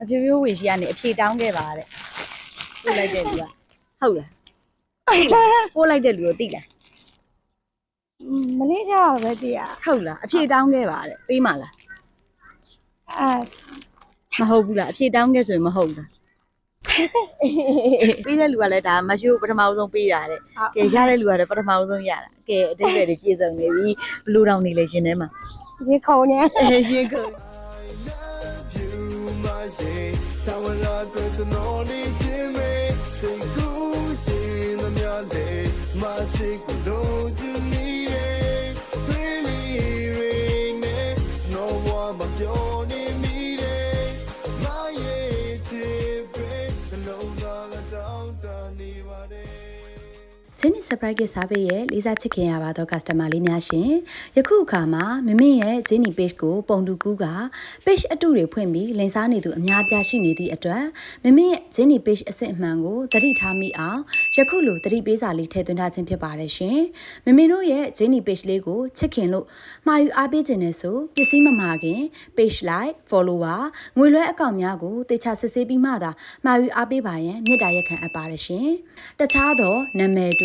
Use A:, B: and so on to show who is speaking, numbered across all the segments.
A: အဖြိုးဖြိုးဝေရှိကနေအဖြေတောင်းခဲ့ပါတဲ့ပို့လိုက်တဲ့လူကဟုတ်လားပို့လိုက်တဲ့လူကိုသိလား
B: မလေးကပဲတည်ရ
A: ဟုတ်လားအဖြေတောင်းခဲ့ပါတဲ့ပေးမလား
B: အဲ
A: မဟုတ်ဘူးလားအဖြေတောင်းခဲ့ဆိုရင်မဟုတ်လားပေးတဲ့လူကလည်းဒါမဖြိုးပထမဆုံးပေးတာတဲ့ကဲရတဲ့လူကလည်းပထမဆုံးရတာကဲအတိတ်တွေပြည့်စုံနေပြီဘလူးတောင်နေလေရှင်ထဲမှာ
B: ရေခုံနေ
A: အဲရှင် ကို
C: you my shade တောင်းလာတွေ့တဲ့နော်နေချင်းမေစိတ်ကူးရှင်သမျှလေးမချစ်ကိုလုံးချင်နေတယ် really really no one မပြော
D: ချင်းနီ surprise gift စားပေးရဲ့လေးစားချစ်ခင်ရပါသော customer လေးများရှင်ယခုအခါမှာမမင်းရဲ့ Jenny page ကိုပုံတူကူးက page အတုတွေဖွင့်ပြီးလင်စားနေသူအများပြားရှိနေသည့်အတွက်မမင်းရဲ့ Jenny page အစစ်အမှန်ကိုသတိထားမိအောင်ယခုလိုသတိပေးစာလေးထည့်သွင်းထားခြင်းဖြစ်ပါတယ်ရှင်မမင်းတို့ရဲ့ Jenny page လေးကိုချစ်ခင်လို့မှာယူအားပေးခြင်းနဲ့ဆိုပစ္စည်းမမှာခင် page like follower ငွေလွှဲအကောင့်များကိုတေချာစစ်ဆေးပြီးမှသာမှာယူအားပေးပါရန်မြစ်တာရက်ခံအပ်ပါတယ်ရှင်တခြားသောနာမည်တ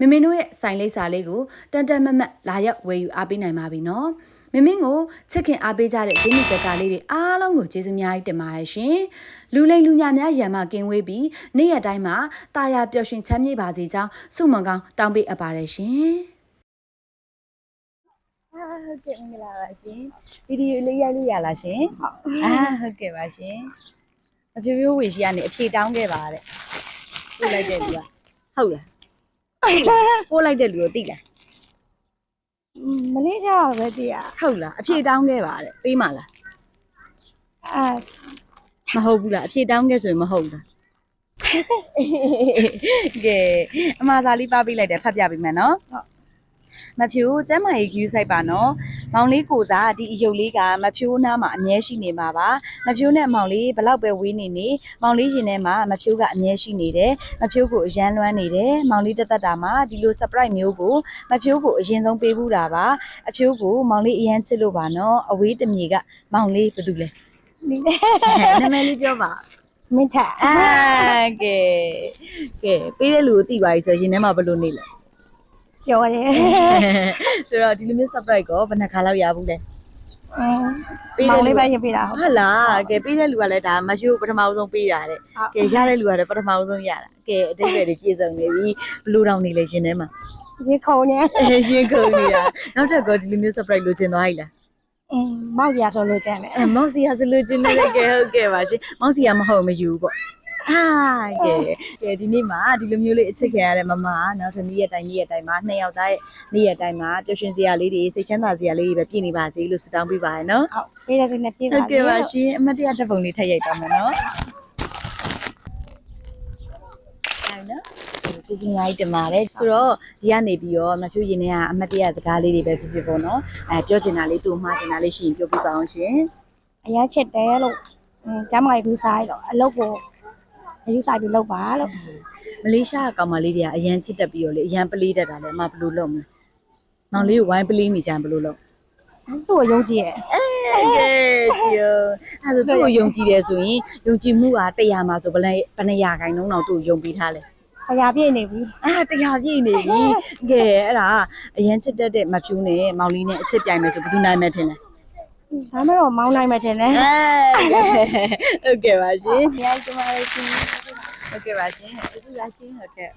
D: မမင်းတို့ရဲ့ဆိုင်လိပ်စာလေးကိုတန်တန်မတ်မတ်လာရောက်ဝယ်ယူအားပေးနိုင်ပါပြီနော်မမင်းကိုချစ်ခင်အားပေးကြတဲ့ဂျင်းနီကကလေးတွေအားလုံးကိုကျေးဇူးများကြီးတင်ပါတယ်ရှင်လူလိမ်လူညာများရံမကင်းဝေးပြီးနေ့ရက်တိုင်းမှာတာယာပျော်ရွှင်ချမ်းမြေ့ပါစေကြောင်းဆုမွန်ကောင်းတောင်းပေးအပ်ပါတယ်ရှင်
A: အာဟုတ်ကဲ့မင်္ဂလာပါရှင်ဗီဒီယိုလေးရိုက်လို့ရလားရှင်ဟုတ်အာဟုတ်ကဲ့ပါရှင်အဖြိုးဖြိုးဝေရှိကနေအဖြေတောင်းခဲ့ပါတဲ့ပို့လိုက်တဲ့လူကဟုတ်လား ပို့လိုက်တဲ့လူကိုသိလား
B: မလေးကပဲတည်ရ
A: ဟုတ်လားအဖြေတောင်းခဲ့ပါတဲ့ပေးမလား
B: အဲ
A: မဟုတ်ဘူးလားအဖြေတောင်းခဲ့ဆိုရင်မဟုတ်လားကဲအမှားစာလေးပါပေးလိုက်တယ်ဖတ်ပြပေးမယ်နော် မဖြူကျမ်းမာရေး queue site ပါနော်မောင်လေးကိုစားဒီအယုတ်လေးကမဖြူနားမှာအမြဲရှိနေမှာပါမဖြူနဲ့မောင်လေးဘလောက်ပဲဝေးနေနေမောင်လေးရင်ထဲမှာမဖြူကအမြဲရှိနေတယ်မဖြူကိုအရန်လွမ်းနေတယ်မောင်လေးတက်တက်တာမှာဒီလို surprise မျိုးကိုမဖြူကိုအရင်ဆုံးပေးဘူးတာပါအဖြူကိုမောင်လေးအရန်ချစ်လို့ပါနော်အဝေးတမြေကမောင်လေးဘာတူလဲ
B: ဒီ
A: နာမည်လေးပြောပါ
B: မင်းထ
A: အာကဲကဲပေးတဲ့လူကိုသိပါပြီဆိုရင်ထဲမှာဘယ်လိုနေလဲ
B: ပြောတယ်
A: ဆိုတော့ဒီလိုမျိုး surprise ကိုဘယ်နှခါလောက်ရဘူးလဲ
B: အင်းမောင်လေးပဲရေးပေးတာဟုတ်
A: ဟုတ်လားကဲပေးတဲ့လူကလည်းဒါမဖြိုးပထမဆုံးပေးတာတဲ့
B: ဟုတ်
A: ကဲရတဲ့လူကလည်းပထမဆုံးရတာကဲအတိတ်တွေပြည့်စုံနေပြီဘလူးတောင်နေလေရှင်ထဲမှာ
B: ရေခုံနေ
A: အဲရှင်ကုန်နေတာနောက်ထပ်ကောဒီလိုမျိုး surprise လိုချင်သွားပြီလား
B: အင်းမောက်ရဆိုလို့ကျန်တယ်
A: အဲမောင်စီယာဆိုလိုချင်နေလေကဲဟုတ်ကဲ့ပါရှင်မောင်စီယာမဟုတ်မယူဘူးပေါ့ အာကဲကဲဒီနေ့မှာဒီလိုမျိုးလေးအချစ်ခင်ရတဲ့မမကနောက်ထပ်နေ့ရက်တိုင်းနေ့ရက်တိုင်းမှာနှစ်ယောက်သားရဲ့နေ့ရက်တိုင်းမှာပျော်ရွှင်စရာလေးတွေစိတ်ချမ်းသာစရာလေးတွေပဲပြည့်နေပါစေလို့ဆုတောင်းပေးပါရနော်
B: ဟုတ်ပေးတယ်ဆိုနေပြပါ
A: ဟုတ်ကဲ့ပါရှင်အမတ်တရဓာတ်ပုံလေးထည့်ရိုက်ပါမယ်နော်အဲ့နော်ကျေးဇူးအများကြီးတင်ပါတယ်ဆိုတော့ဒီကနေပြီးတော့မဖြူရင်ထဲကအမတ်တရစကားလေးတွေပဲဖြစ်ဖြစ်ပေါ့နော်အဲပြောချင်တာလေးသူ့မှားချင်တာလေးရှိရင်ပြောပြပါအောင်ရှင်
B: အရင်ချစ်တယ်လို့အင်းကျမ်းမာရေးကူးစားရတော့အလုပ်ကို အယူဆိုင်ပြီးလုပ်ပါလို့
A: မလေးရှားကကောင်မလေးတွေကအရန်ချစ်တက်ပြီးတော့လေအရန်ပလေးတက်တာလေအမဘယ်လိုလုပ်မလဲမောင်လေးကိုဝိုင်းပလေးနေကြရင်ဘယ်လိုလုပ်
B: သူ့ကိုယုံကြည်ရဲ့
A: ကဲကျိုးအဲဆိုသူ့ကိုယုံကြည်တယ်ဆိုရင်ယုံကြည်မှုကတရားမှာဆိုဘယ်လဲဘယ်နှရာခိုင်နှုန်းတော့သူ့ကိုယုံပြီးထားလဲ
B: ခရာပြည့်နေပြီ
A: အာတရားပြည့်နေပြီကဲအဲ့ဒါအရင်ချစ်တတ်တဲ့မဖြူနဲ့မောင်လေးနဲ့အချစ်ပြိုင်မယ်ဆိုဘယ်သူနိုင်မယ်ထင်လဲ
B: ဒါမှတော့မောင်းနိုင်မှထင်တယ်
A: အဲဟုတ်ကဲ့ပါရှင်။အများကြီးကျမလေးရှင်။ ဟုတ်ကဲ့ပါရှင်။ကျေးဇူးပါရှင်။ဟုတ်ကဲ့